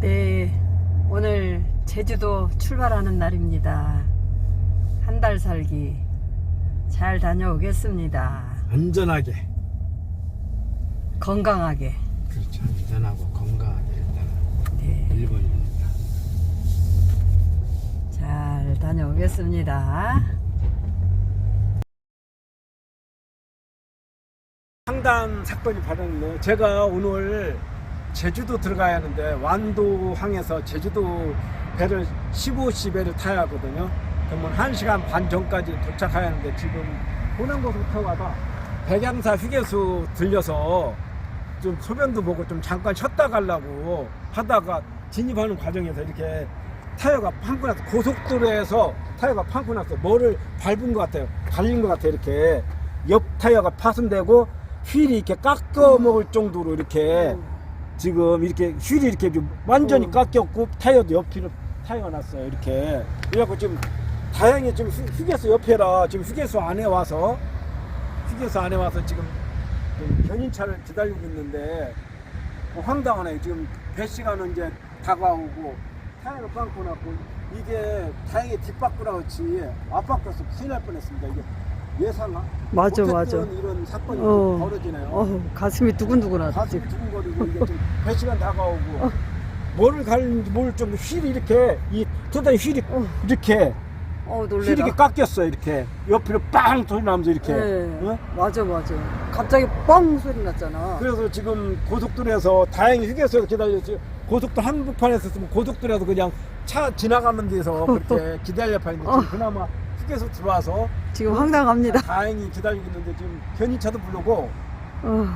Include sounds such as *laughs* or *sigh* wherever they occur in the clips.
네, 오늘 제주도 출발하는 날입니다. 한 달 살기 잘 다녀오겠습니다. 안전하게 건강하게. 그렇죠 안전하고 건강하게 일단 네, 1번입니다 잘 다녀오겠습니다. 상담 사건이 발생했네요 제가 오늘 제주도 들어가야 하는데 완도항에서 제주도 배를 15시 배를 타야 하거든요. 그러면 1시간 반 전까지 도착해야 하는데 지금 호남고속 타고 가다 백양사 휴게소 들려서 좀 소변도 보고 좀 잠깐 쉬었다 가려고 하다가 진입하는 과정에서 이렇게 타이어가 판고 났어. 고속도로에서 타이어가 판고 났어. 뭐를 밟은 것 같아요? 갈린 것 같아요 이렇게. 옆 타이어가 파손되고 휠이 이렇게 깎여 먹을 정도로 이렇게 지금 이렇게 휠이 이렇게 좀 완전히 어. 깎였고 타이어도 옆으로 타이어가 났어요 이렇게. 그래갖고 지금 다행히 지금 휴- 휴게소 옆에라 지금 휴게소 안에 와서 휴게소 안에 와서 지금 좀 견인차를 기다리고 있는데 뭐 황당하네. 지금 배 시간은 이제 다가오고 타이어가 빵꾸 났고 이게 다행히 뒷바꾸라 그렇지 앞바꿔서 큰일 날 뻔했습니다. 이게 예상 맞아, 맞아. 이런 사건이 어. 벌어지네요 어, 가슴이 두근두근하다. 가슴이 지금. 두근거리고 이게 좀 *laughs* 배 시간 다가오고 어. 뭐를 갈는지 모를 정도 휠이 이렇게 이 토다니 휠이 어. 이렇게 어, 휠이 놀래라. 이렇게 깎였어 이렇게 옆으로 빵 소리 나면서 이렇게 네, 어? 맞아, 맞아. 갑자기 뻥 소리 났잖아. 그래서 지금 고속도로에서 다행히 휴게소에서 기다렸지 고속도로 한복판에서 고속도로에서 그냥 차 지나가는 데서 그렇게 *laughs* 판인데 지금 어. 그나마 휴게소 들어와서 지금 황당합니다. 다행히 기다리고 있는데 지금 견인차도 부르고 어,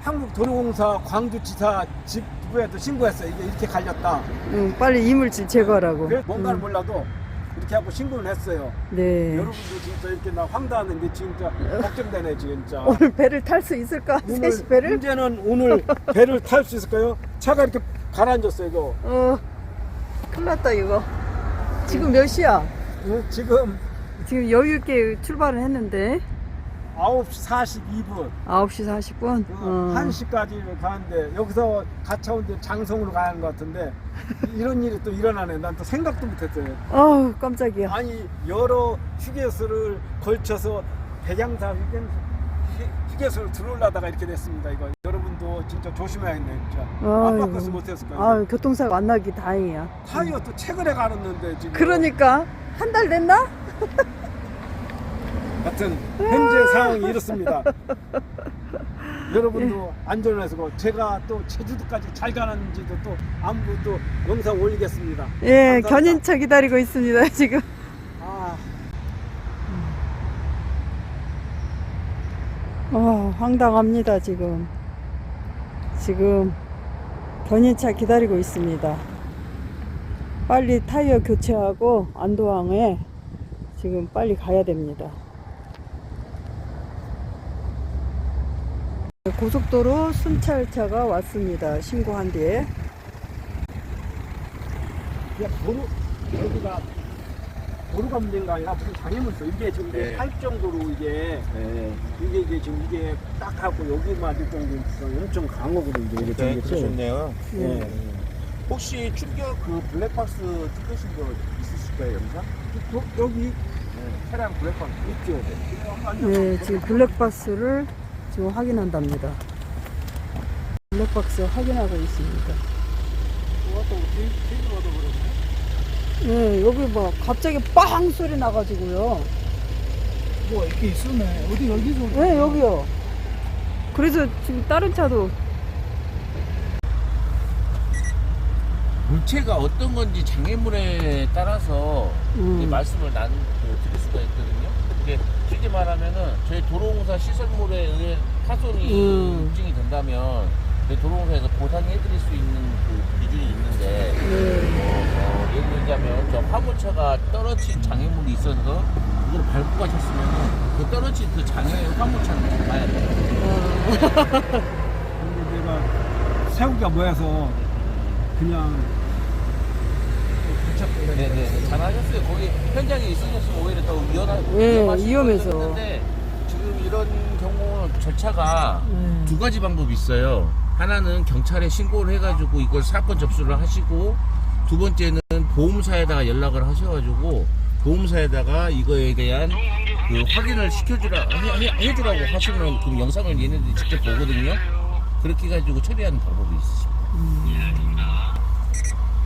한국도로공사 광주지사 집부에도 신고했어요 이게 이렇게 갈렸다 응, 빨리 이물질 제거하라고. 그래 뭔가를 응. 몰라도 이렇게 하고 신고를 했어요 네. 여러분도 진짜 이렇게 나 황당한데 진짜 걱정되네 진짜 *laughs* 오늘 배를 탈 수 있을까? 오늘 셋이 배를? 문제는 오늘 배를 탈 수 있을까요? 차가 이렇게 가라앉았어요 이거 어, 큰일 났다, 이거. 지금 몇 시야? 예, 지금 지금 여유있게 출발을 했는데, 9시 42분 9시 40분? 어. 1시까지 가는데 여기서 가차운데 장성으로 가는 것 같은데 이런 일이 또 일어나네 난 또 생각도 못했어요 어우, 깜짝이야. 아니 여러 휴게소를 걸쳐서 백양사 휴게, 휴게소를 들어올라다가 이렇게 됐습니다 이거 여러분도 진짜 조심해야겠네 진짜. 압박해서 못했을 거예요 아 교통사고 안 나기 다행이야. 타이어 또 최근에 갈았는데 지금 그러니까, 한 달 됐나? *laughs* 하여튼 현재 상황이 이렇습니다. 여러분도 안전해서 제가 또 제주도까지 잘 가는지도 또 안부 또 영상 올리겠습니다. 예, 감사합니다. 견인차 기다리고 있습니다, 지금. 아, 어, 황당합니다, 지금. 지금 견인차 기다리고 있습니다. 빨리 타이어 교체하고 안도항에 지금 빨리 가야 됩니다. 고속도로 순찰차가 왔습니다. 신고한 뒤에. 그냥 도로 여기가 도로가 문제가 아니라 무슨 장애물도 이게 지금 네. 할 정도로 이게 네. 이게 이제 지금 이게 딱 하고 여기 맞을 정도로 엄청 강하거든요. 이게 네, 그러셨네요. 예. 네. 혹시 충격 그 블랙박스 찍으신 거 있으실 거예요, 영상? 여- 여기 네. 차량 블랙박스. 있죠. 네, 지금 블랙박스를 지금 확인한답니다. 블랙박스 확인하고 있습니다. 네, 여기 뭐 갑자기 빵 소리 나가지고요. 뭐 이렇게 있으네. 어디 여기서 네, 여기요. 그래서 지금 다른 차도 물체가 어떤 건지 장애물에 따라서 음. 이제 말씀을 난 그, 드릴 수가 있거든요. 근데 실제 말하면은 저희 도로공사 시설물에 의해 파손이 음. 입증이 된다면 저희 도로공사에서 보상해드릴 수 있는 그 기준이 있는데 네. 뭐, 어, 예를 들자면 저 화물차가 떨어진 장애물이 있어서 그걸 밟고 가셨으면은 그 떨어진 그 장애 화물차는 잡아야 돼요. 근데 내가 새우가 모여서 그냥 네네 잘하셨어요. 거기 현장에 있으셨으면 오히려 더 위험하, 예, 위험하실 위험해서. 뻔했는데 지금 이런 경우는 절차가 음. 두 가지 방법이 있어요. 하나는 경찰에 신고를 해가지고 이걸 사건 접수를 하시고 두 번째는 보험사에다가 연락을 하셔가지고 보험사에다가 이거에 대한 그 확인을 시켜주라 해, 해, 해주라고 하시면 그 영상을 얘네들이 직접 보거든요. 그렇게 해가지고 처리하는 방법이 있으십니다.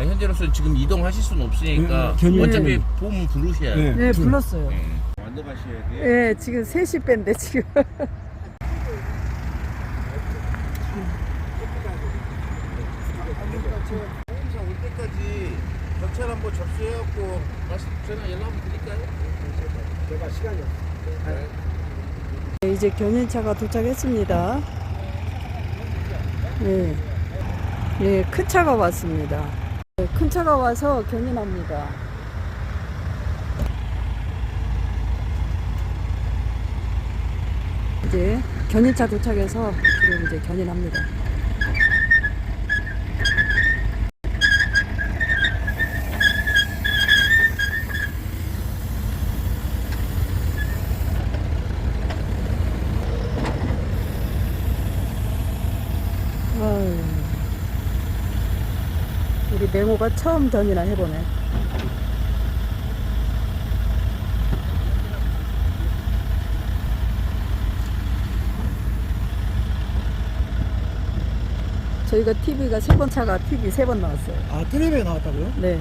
아, 현재로서 지금 이동하실 수는 없으니까 음, 견인은- 어차피 보험 부르셔야 돼요. 네, 불렀어요. 네. 완도 가셔야 돼. 예, 지금 3시 뺀데 지금. 올 때까지 경찰 한번 접수해갖고 말씀 전화 연락 한번 드릴까요? 제가 시간이 없어요. 네, 이제 견인차가 도착했습니다. 예, 예, 큰 차가 왔습니다. 네, 큰 차가 와서 견인합니다. 이제 견인차 도착해서 지금 이제 견인합니다. 아유, 맹호가 처음 견이나 해보네. 저희가 TV가 세 번 차가 TV 세 번 나왔어요. 아 텔레비에 나왔다고요? 네.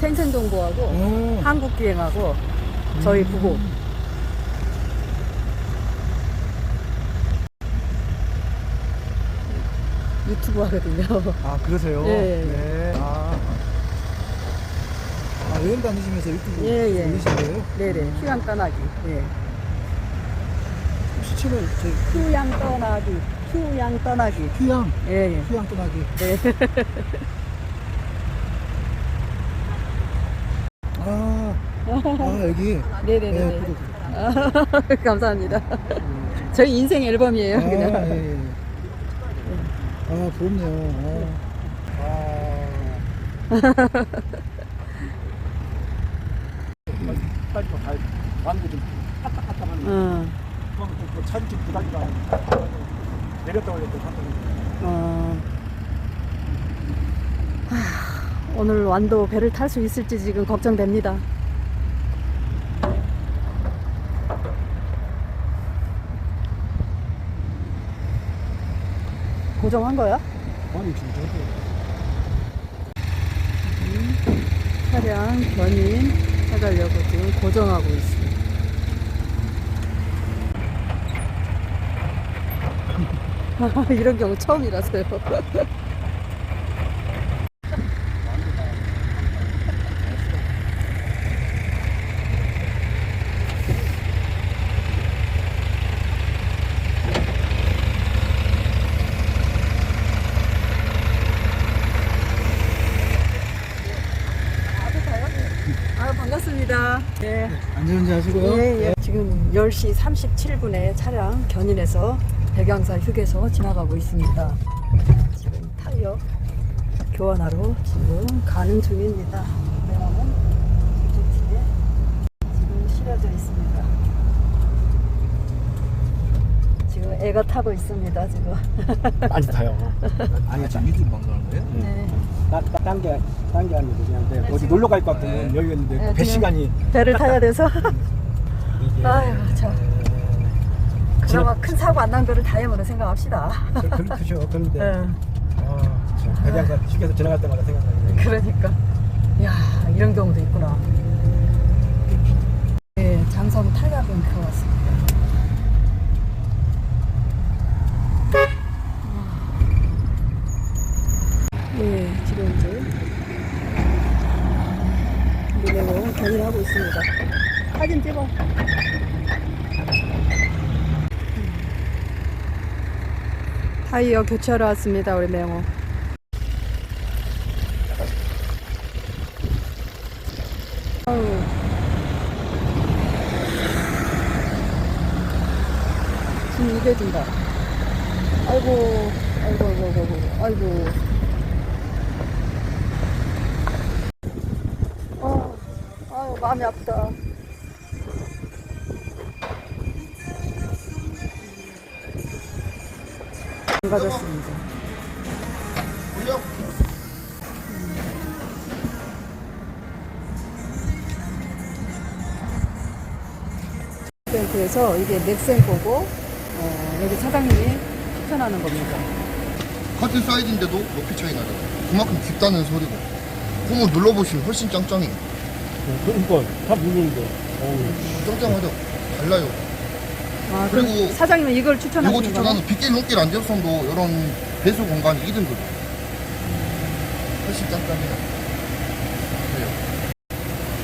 생생정보하고 오. 한국기행하고 저희 부부. 유튜브 하거든요. *laughs* 아 그러세요? 예. 네. 아, 아 여행 다니시면서 유튜브 예, 예. 올리신 거예요? 네네. 휴양 떠나기. 예. 혹시 채널 제 휴양 떠나기. 휴양 떠나기. 휴양 예, 예. 휴양 떠나기. 네. *laughs* 아, 아 여기. 네 네네. *laughs* 네, 구독. 아, 감사합니다. 저희 인생 앨범이에요. 아, 그냥. 예, 예. 아 부럽네요. 아. 갔다. 어. 하, 오늘 완도 배를 탈 수 있을지 지금 걱정됩니다. 고정한 거야? 아니 지금 차량 견인 해가려고 지금 고정하고 있습니다. *laughs* 이런 경우 처음이라서요. *laughs* 아, 반갑습니다. 예. 안전운전 하시고요. 예, 예. 지금 10시 37분에 차량 견인해서 백양사 휴게소 지나가고 있습니다. 지금 타이어 교환하러 지금 가는 중입니다. 그러면 주택지에 지금 실어져 있습니다. 지금 애가 타고 있습니다, 지금. *laughs* 많이 타요. 아니 지금 유튜브 방송하는 거예요? 네. 딴게 딴게 아니고 그냥 네, 어디 놀러 갈 것 같으면 여기 있는데 네, 배 그냥- 시간이 배를 타야 돼서. *laughs* 아유, 참. 그나마 큰 사고 안 난 거를 다행으로 생각합시다. 그렇죠. 그런데 응. 아, 참, 배장사 휴게소 지나갈 때마다 생각나요. 그러니까 야 이런 경우도 있구나 네 장성 타이어뱅크 왔습니다 네 지금 이제 견인하고 있습니다 사진 찍어 타이어 교체하러 왔습니다 우리 맹호 이게 든다. 아이고, 아이고, 아이고, 아이고, 아이고. 어, 아유, 마음이 아프다. 밝아졌습니다. 올려. 그래서 이게 넥센 거고 어, 여기 사장님이 추천하는 겁니다. 같은 사이즈인데도 높이 차이 나잖아. 그만큼 깊다는 소리고. 홈을 눌러보시면 훨씬 짱짱해. 그러니까 다 누르는데. 짱짱하죠? 달라요. 아, 그럼 그리고 사장님은 이걸 추천하시는 이거 거예요? 추천하는 빗길 눈길 안 접선도 이런 배수 공간이 2등급. 훨씬 짱짱해요. 그래요.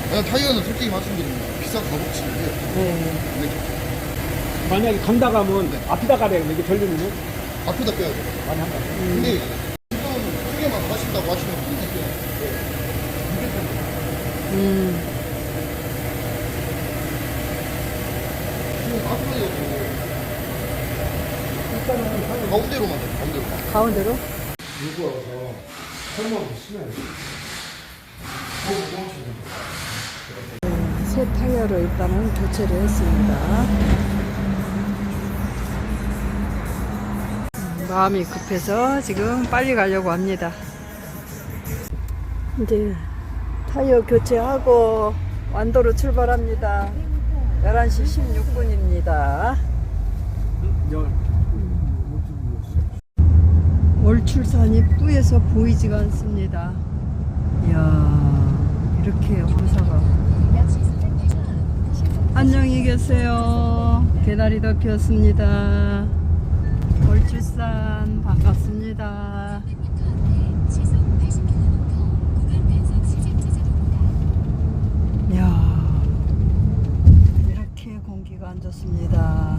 그냥 타이어는 솔직히 말씀드리면 비싸서 해요. 네. 근데 만약에 간다 가면 앞에다 가래 이게 돌리면은 앞에다 빼야 돼요. 많이 한다. 근데 지금 크게만 가신다고 하시면. 음. 지금 앞으로도 일단은 가운데로만 돼, 가운데로. 가운데로? 무거워서 설명이 심해요. 새 타이어로 일단은 교체를 했습니다. 음, 마음이 급해서 지금 빨리 가려고 합니다. 이제 타이어 교체하고 완도로 출발합니다. 11시 16분입니다. 올 출산이 뿌에서 보이지가 않습니다. 이야, 이렇게 황사가. 안녕히 계세요. 개나리 덮였습니다. 올 출산 반갑습니다. 있습니다.